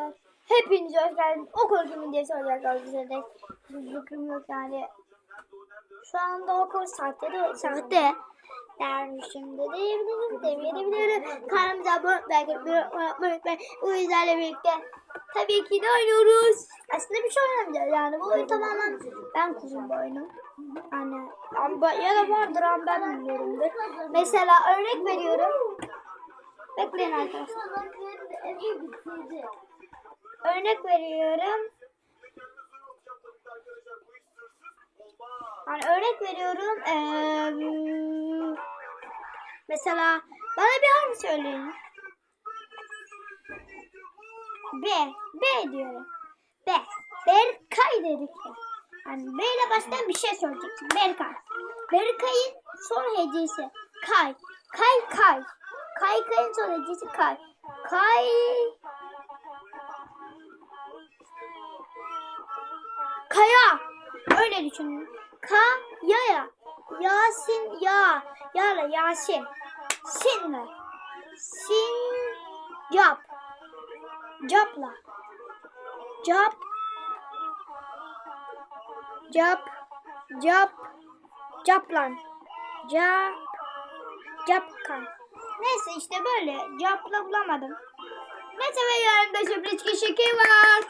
arkadaşlar. Hepiniz hoş geldiniz. Okul kimin diye soracaklar bize de. Fikrim yok yani. Şu anda okul sahte de sahte. Dermişim de diyebilirim, demeyebilirim. Kanalımıza abone olmayı, unutmayın, unutmayın. Bu yüzlerle birlikte tabii ki de oynuyoruz. Aslında bir şey oynamayacağız yani. Bu oyun tamamen ben kurdum bu oyunu. Yani ama ya da vardır ama ben bilmiyorumdur. Mesela örnek veriyorum. Bekleyin arkadaşlar. Örnek veriyorum. Yani örnek veriyorum. Eee, mesela bana bir harf söyleyin. B. B diyorum. B. Berkay dedik ya. Yani B ile başlayan bir şey söyleyeceksin. Berkay. Berkay'ın son hecesi. Kay. Kay kay. Kay kayın son hecesi kay. Kay. Kaya. Öyle düşünün. Kaya. Yasin ya. Yala Yasin. Sinle. Sin. Cap. Capla. Cap. Cap. Cap. Caplan. Cap. Capkan. Neyse işte böyle. Capla bulamadım. Neyse ve yanımda sürpriz kişi kim var?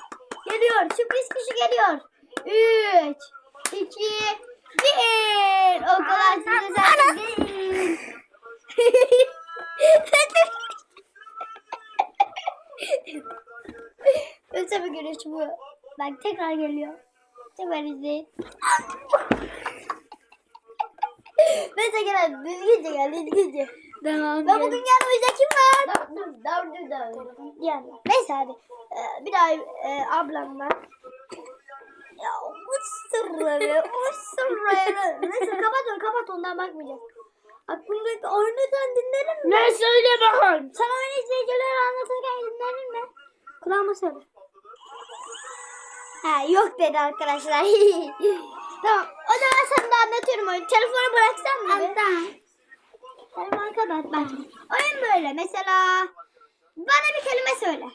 Geliyor. Sürpriz kişi geliyor. 3 2 1 O kadar size sen değil. Öyle bir görüş bu. Bak tekrar geliyor. Tekrar izleyin. Neyse gel düzgünce gel düzgünce. Devam Ve bugün yanımızda kim var? Dur dur. Yani neyse hadi. Ee, bir daha e, ablam var. Ya o sırrı, o sırrı. Neyse kapat onu kapat ondan bakmayacağız. Aklımdaki oyunu sen dinledin mi? Ne söyle bakalım. Sana oyun izleyicileri anlatırken dinledin mi? Kulağıma söyle. Ha yok dedi arkadaşlar. tamam o zaman sana da anlatıyorum oyunu. Telefonu bıraksam mı? Tamam. Telefonu kapat bak. Oyun böyle mesela bana bir kelime söyle.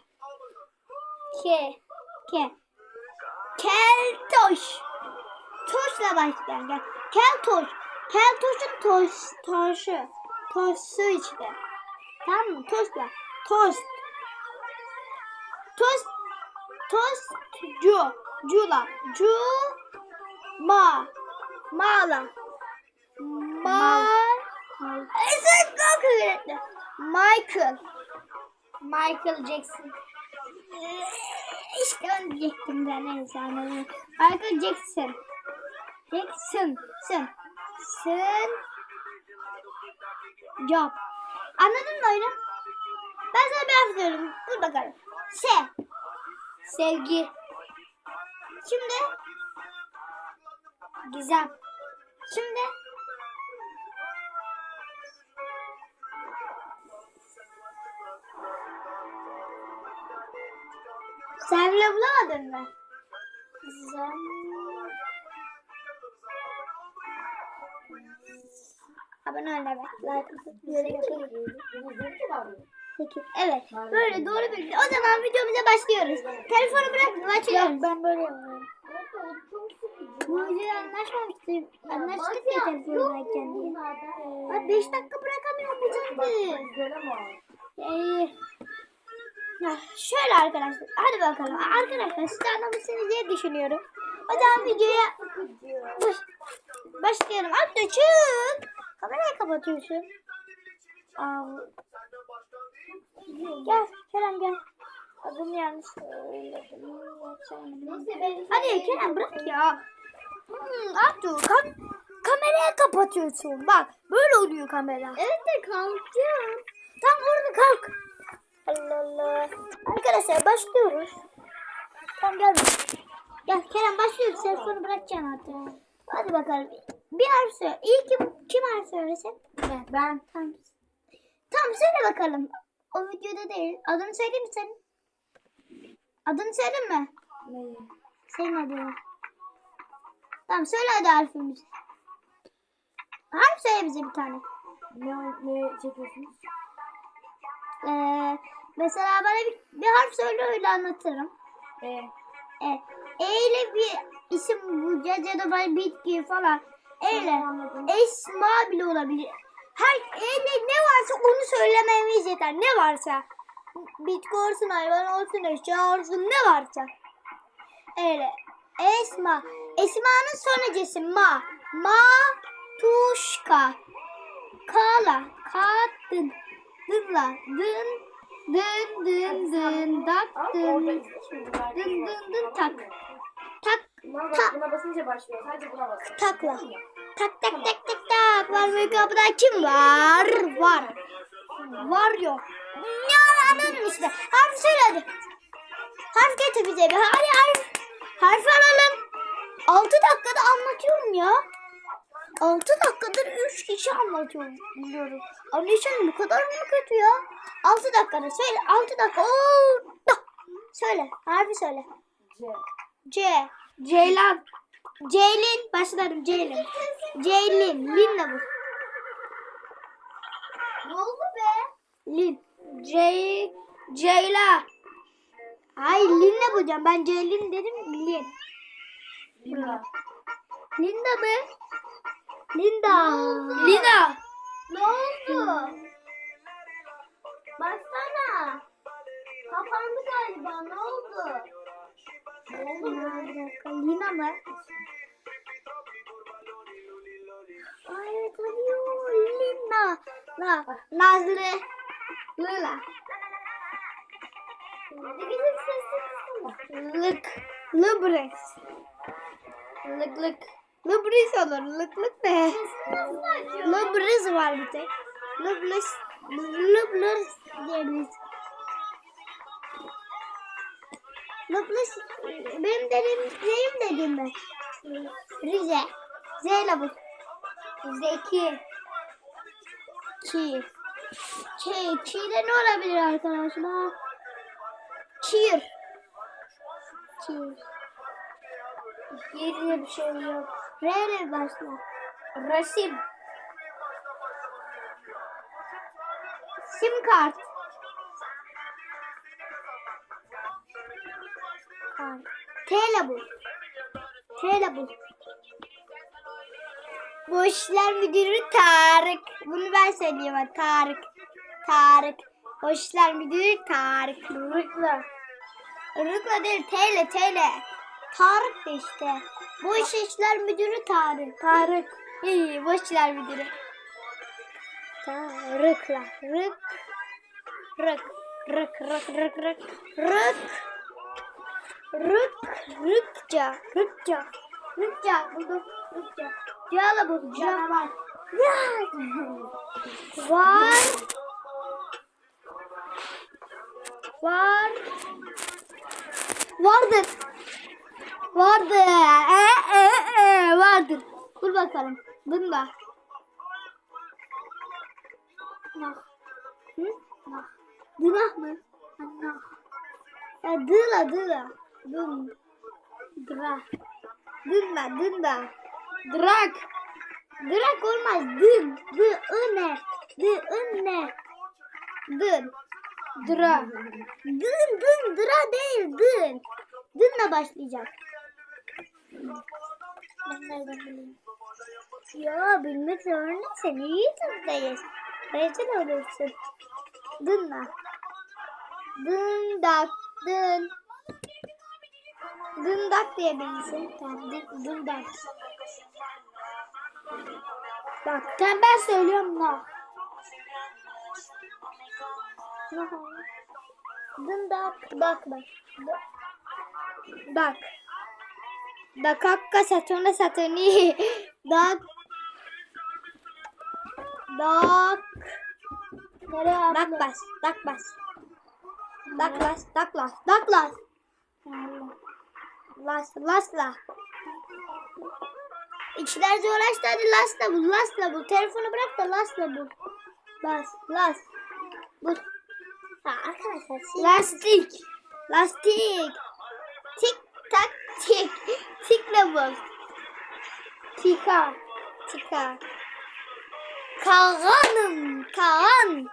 Ke. Ke. Keltoş. Toşla başlayan gel. Keltoş. Keltoşun toş, toşu. Toşu işte. Tamam mı? Toşla. Tost. Tost. Tostcu. Cula. Cu. Ma. Mala. Ma. Michael. Michael Jackson. İşte onu diyecektim ben neyse anladım. Michael Jackson. Jackson. Sın. Sın. Job. Anladın mı oyunu? Ben sana bir harf söyleyeyim. Dur bakalım. S. Sevgi. Şimdi. Gizem. Şimdi. Sen bile bulamadın mı? Gizem. Abone ol be. Like. Peki. Evet. Böyle doğru bildi. O zaman videomuza başlıyoruz. Telefonu bırakın. Açıyorum. ben böyle yapıyorum. Bu videoyu anlaşmamıştık. Anlaştık ya telefonu bırakacağım diye. Bak 5 dakika bırakamıyorum bu canlı. Ee, şöyle arkadaşlar. Hadi bakalım. Arkadaşlar siz de anlamışsınız diye düşünüyorum. O zaman videoya baş, başlayalım. Abla çık. Kamerayı kapatıyorsun. Aa, Gel Kerem gel. Adını yanlış söyledim. Hadi Kerem bırak ya. Hmm, Abdü kam kamerayı kapatıyorsun. Bak böyle oluyor kamera. Evet de kalkacağım. Tam orada kalk. Allah Allah. Arkadaşlar başlıyoruz. Tamam gel. Gel Kerem başlıyoruz. Telefonu bırakacaksın artık. Hadi bakalım. Bir harf. İlk kim, kim harf söylesin? Ben. Ben. Tamam. Tamam söyle bakalım. O videoda değil. Adını söyleyeyim mi senin? Adını söyleyeyim mi? Ne? Senin adını. Tamam söyle hadi harfimizi. Harf söyle bize bir tane. Ne, ne çekiyorsunuz? Ee, Mesela bana bir, bir harf söyle öyle anlatırım. E. E, e ile bir isim bulacağız ya da böyle bitki falan. E ile. Esma bile olabilir. Her e ile ne varsa onu söylememiz yeter. Ne varsa. Bitki olsun, hayvan olsun, eşya olsun ne varsa. Öyle. Esma. Esma'nın son hecesi ma. Ma. Tuşka. Kala. Kadın. Dınla. Dın. Dın dın dın Ama dın. Dın dın dın tak. Tak. Buna, Ta- bas, buna basınca başlıyor. Sadece buna bas. Takla. Tak tak tak tak tak. Var mı kapıda kim var? Var. Var yok. Ya anladın işte. Harf söyle hadi. Harf getir bize bir. Hadi harf. Harf alalım. 6 dakikada anlatıyorum ya. 6 dakikadır 3 kişi anlatıyorum. Biliyorum. Anlayışın bu kadar mı kötü ya? 6 dakikada söyle. 6 dakika. Oo, da. Söyle. Harfi söyle. C. C. Ceylan. Ceylin. Başlarım Ceylin. Ceylin. Lin ne bu? Ne oldu be? Lin. C. Ceyla. Ay Lin ne bulacağım? Ben Ceylin dedim. Lin. Lina. Linda mı? Linda. Linda. Ne oldu? Baksana. Kapandı galiba. Ne oldu? Ne Lina mı? Ay evet arıyor. Lina. La. Nazlı. Lila. Ne güzel sesi. Lık. Lübres. Lık lık. Lübres olur. Lık lık ne? Lübres var bir tek. Lübres. Lübres diyebiliriz. Lübres benim dediğim neyim dedim ben? Rize. Z. Zeki. Ki. Ki. Ki'de ne olabilir arkadaşlar? Kir. Kir. Yerine bir şey yok. R ile başla. Resim. Sim kart. Kart. T ile bul. T ile bul. Bu işler müdürü Tarık. Bunu ben söyleyeyim Tarık. Tarık. İşler müdürü Tarık. Rıkla. Rıkla değil T ile T ile. Tarık da işte. Bu iş işler müdürü Tarık. Tarık. İyi bu işler müdürü. Tarıkla. Rık. Rık. Rık rık rık rık. Rık. Rık. Rıkça. Rıkça. Rıkça. Buldum. Rıkça. Cala buldum. Canavar. Var. Var. Vardır. Vardır. Ee, ee, ee, vardır. Dur bakalım. Bunda. Nah. Hı? Nah. Dınah mı? Nah. Ya dıla dıla. Dın. Dra. Dınla dınla. Drak. Drak olmaz. Dın. Dı ne? Dı ne? Dın. Dra. Dın dın dra değil dın. Dınla başlayacak. Ben nereden bileyim? Ya bilmek zorundasın. YouTube'dayız. Rezil olursun. Dınla. Dındak. Dın. Dındak diyebilirsin. Tamam. Dın, dındak. Bak. Sen ben söylüyorum la. Dındak. Bak bak. Bak. Dakakka satona satoni. Dak. Dak. Dak bas. Dak bas. Dak bas. Dak las. Dak las. Las. Lasla. İçler zorlaştı hadi lasla bul. Lasla bul. Telefonu bırak da lasla bul. Las. Las. Bul. Ha, arkadaşlar. Lastik. Lastik. Tik tak tik. Tikle bul. Tika. Tika. Kaanım. Kaan.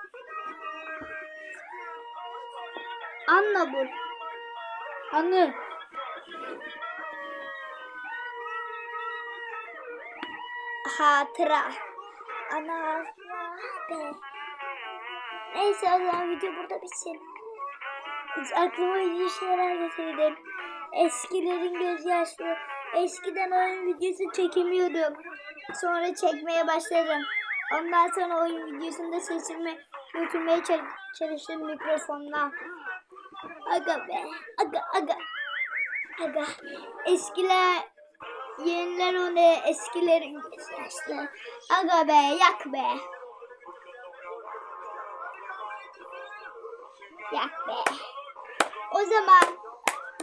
Anla bul. Anı. Hatıra. Ana be. Neyse o zaman video burada bitsin. Hiç aklıma iyi şeyler getirdim. Eskilerin gözyaşları. Eskiden oyun videosu çekemiyordum. Sonra çekmeye başladım. Ondan sonra oyun videosunda sesimi götürmeye çal- çalıştım mikrofonla. Aga be. Aga aga. Aga. Eskiler yeniler onu eskilerin gözyaşları. Aga be yak be. Yak be. O zaman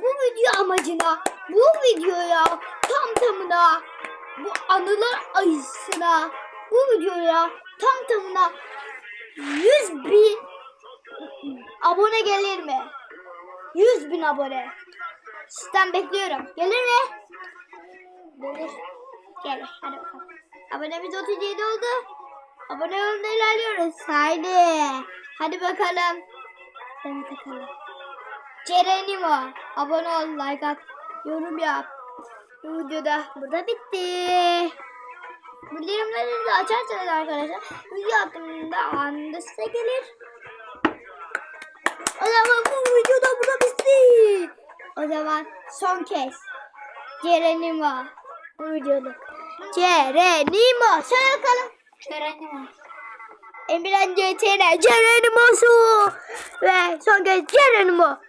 bu video amacına, bu videoya tam tamına, bu anılar ayısına, bu videoya tam tamına 100 bin abone gelir mi? 100 bin abone. Sizden bekliyorum. Gelir mi? Gelir. Gelir. Hadi bakalım. Abonemiz 37 oldu. Abone yolunda ilerliyoruz. Haydi. Hadi bakalım. Seni takalım. Cerenimo. Abone ol, like at, yorum yap. Bu videoda burada bitti. Bildirimleri de açarsanız arkadaşlar video attığımda anında size gelir. O zaman bu videoda burada bitti. O zaman son kez Cerenimo bu videoluk. Cerenimo. Söyle bakalım. Cerenimo. Emirhan CTR Cerenimo'su ve son kez Cerenimo.